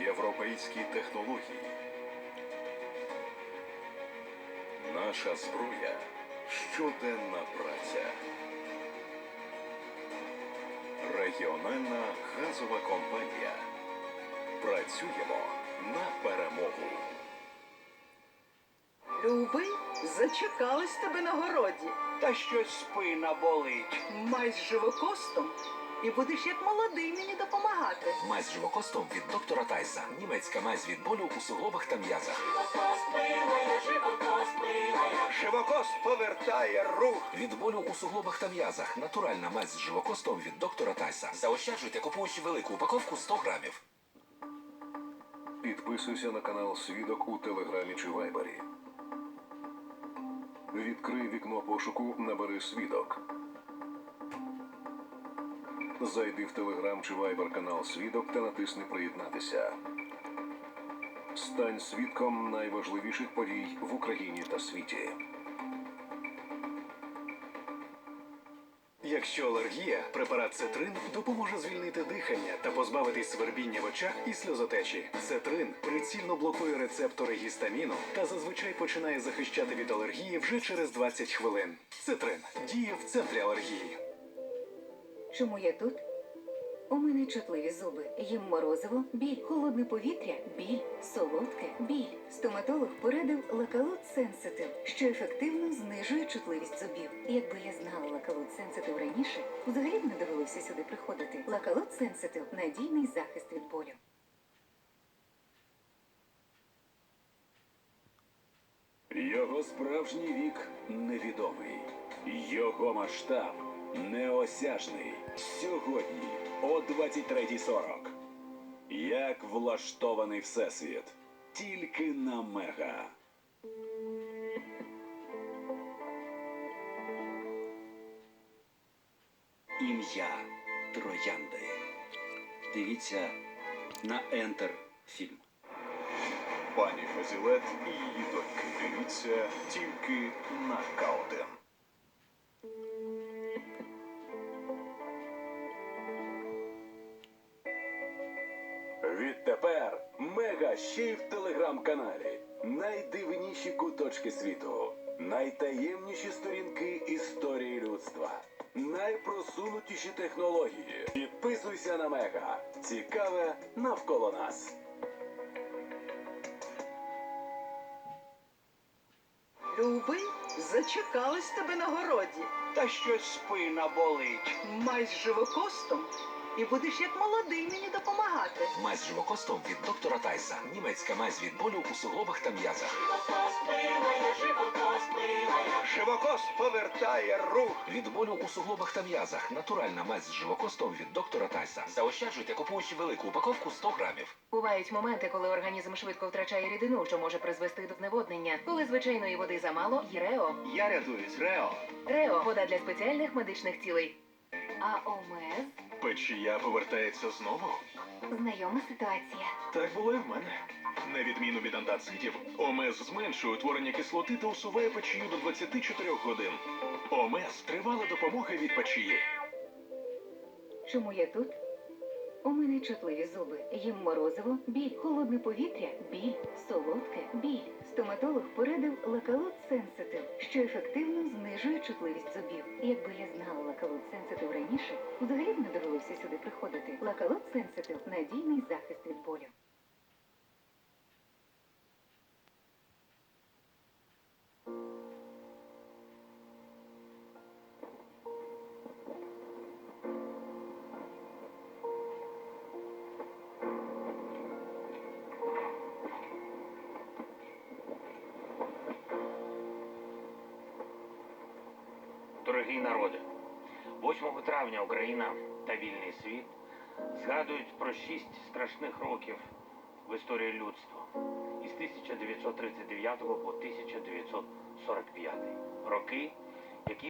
європейські технології. Наша зброя щоденна праця. Регіональна газова компанія. Працюємо на перемогу. Любий, зачекалась тебе на городі. Та щось спина болить. Май з живокостом і будеш як молодий мені допомагати. Мазь з живокостом від доктора Тайса. Німецька мазь від болю у суглобах та м'язах. Живокост повертає рух. Від болю у суглобах та м'язах. Натуральна мазь з живокостом від доктора Тайса. Заощаджуйте, купуючи велику упаковку 100 грамів. Підписуйся на канал Свідок у Телеграмі чи Вайбері. Відкрий вікно пошуку, набери свідок. Зайди в Телеграм чи Вайбер канал Свідок та натисни Приєднатися. Стань свідком найважливіших подій в Україні та світі. Якщо алергія, препарат Цетрин допоможе звільнити дихання та позбавитись свербіння в очах і сльозотечі. Цетрин прицільно блокує рецептори гістаміну та зазвичай починає захищати від алергії вже через 20 хвилин. Цетрин діє в центрі алергії. Чому я тут? У мене чутливі зуби. Їм морозиво, біль, холодне повітря, біль, солодке, біль. Стоматолог порадив лакалот сенситив, що ефективно знижує чутливість зубів. Якби я знала лакалот сенситив раніше, взагалі б не довелося сюди приходити. Лакалот сенситив надійний захист від болю. Його справжній вік невідомий. Його масштаб неосяжний. Сьогодні о 23.40. Як влаштований всесвіт. Тільки на мега. Ім'я Троянди. Дивіться на Ентер фільм. Пані Фазілет і її доньки. Дивіться тільки на Кауден. Ще й в телеграм-каналі. Найдивніші куточки світу, найтаємніші сторінки історії людства, найпросунутіші технології. Підписуйся на мега. Цікаве навколо нас. Любий, зачекалась тебе на городі. Та щось спина болить. Май з живокостом і будеш як молодий мені допомагати. Мазь живокостом від доктора Тайса. Німецька мазь від болю у суглобах та м'язах. Живокост повертає рух. Від болю у суглобах та м'язах. Натуральна мазь з живокостом від доктора Тайса. Заощаджуйте, купуючи велику упаковку 100 грамів. Бувають моменти, коли організм швидко втрачає рідину, що може призвести до зневоднення. Коли звичайної води замало, є Рео. Я рятуюсь, Рео. Рео вода для спеціальних медичних цілей. А ОМЕЗ Печія повертається знову. знайома ситуація. Так було і в мене. На відміну від антацидів, ОМЕЗ зменшує утворення кислоти та усуває печію до 24 годин. ОМЕЗ – тривала допомога від печії. Чому я тут? У мене чутливі зуби. Їм морозиво, біль, холодне повітря, біль, солодке, біль. Стоматолог порадив лакалот сенситив, що ефективно знижує чутливість зубів. Якби я знала лакалот сенситив раніше, взагалі б не довелося сюди приходити. Лакалот сенситив надійний захист від болю. Дорогі народи, 8 травня Україна та вільний світ згадують про шість страшних років в історії людства із 1939 по 1945 роки